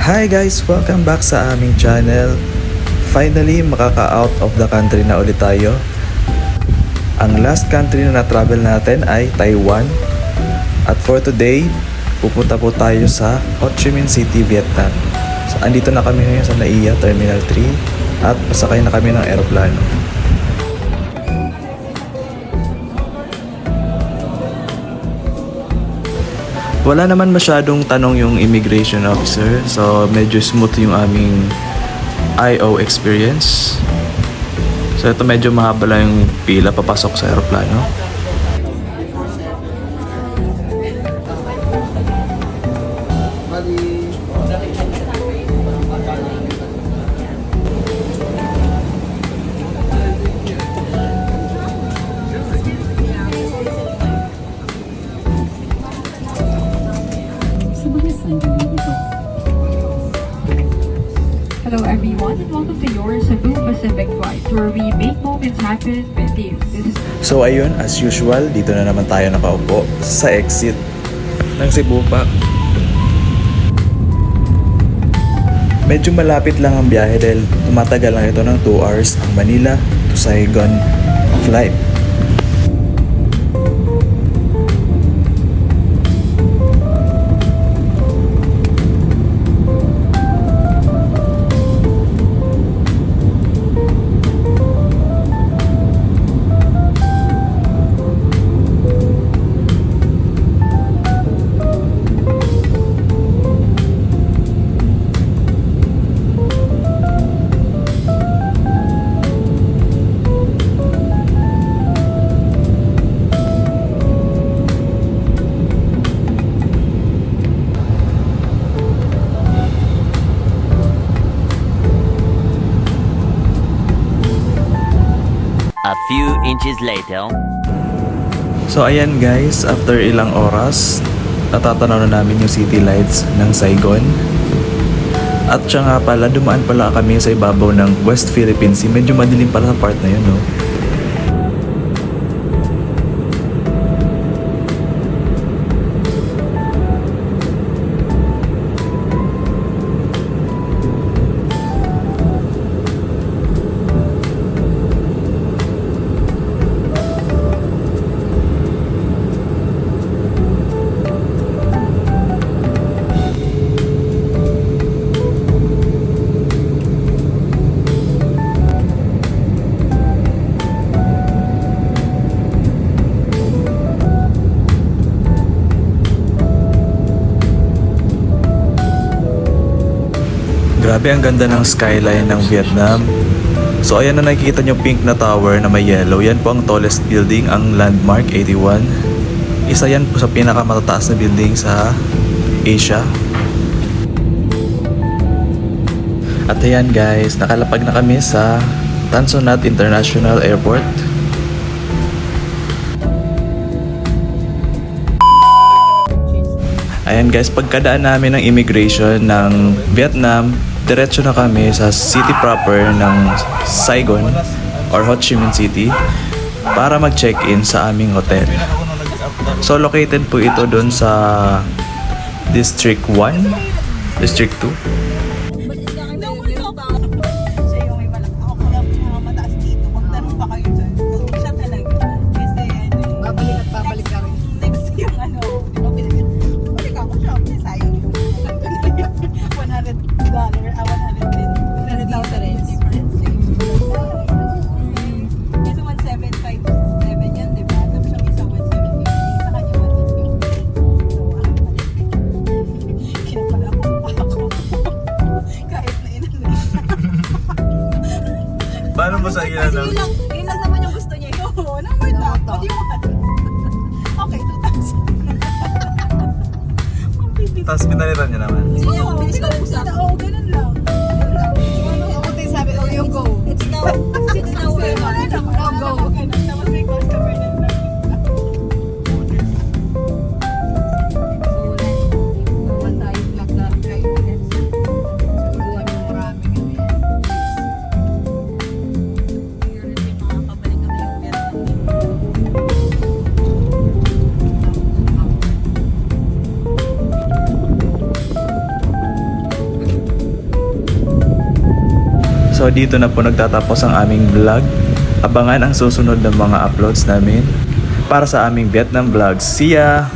Hi guys! Welcome back sa aming channel. Finally, makaka-out of the country na ulit tayo. Ang last country na na-travel natin ay Taiwan. At for today, pupunta po tayo sa Ho Chi Minh City, Vietnam. So, andito na kami ngayon sa NAIA Terminal 3 at pasakay na kami ng eroplano. Wala naman masyadong tanong yung immigration officer. So, medyo smooth yung aming IO experience. So, ito medyo mahaba lang yung pila papasok sa aeroplano. Hello everyone and welcome to your Cebu Pacific flight where we make moments happen with you. So, ayun, as usual, dito na naman tayo nakaupo sa exit ng Cebu Pac. Medyo malapit lang ang biyahe dahil tumatagal lang ito ng 2 hours ang Manila to Saigon flight. A few inches later. So ayan guys, after ilang oras, natatanaw na namin yung city lights ng Saigon. At siya nga pala, dumaan pala kami sa ibabaw ng West Philippine Sea. Medyo madilim pala sa part na yun, no? Grabe ang ganda ng skyline ng Vietnam. So ayan na nakikita nyo pink na tower na may yellow. Yan po ang tallest building, ang Landmark 81. Isa yan po sa pinakamatataas na building sa Asia. At ayan guys, nakalapag na kami sa Tan Son Nhat International Airport. Ayan guys, pagkadaan namin ng immigration ng Vietnam, diretso na kami sa city proper ng Saigon or Ho Chi Minh City para mag-check-in sa aming hotel. So located po ito doon sa District 1, District 2. Paano mo sa Kasi yun lang, yun lang naman yung gusto niya. Yung number na. What do you want? Okay, 2,000. Tapos pinalitan niya naman. Sige, So dito na po nagtatapos ang aming vlog. Abangan ang susunod na mga uploads namin para sa aming Vietnam vlogs. See ya!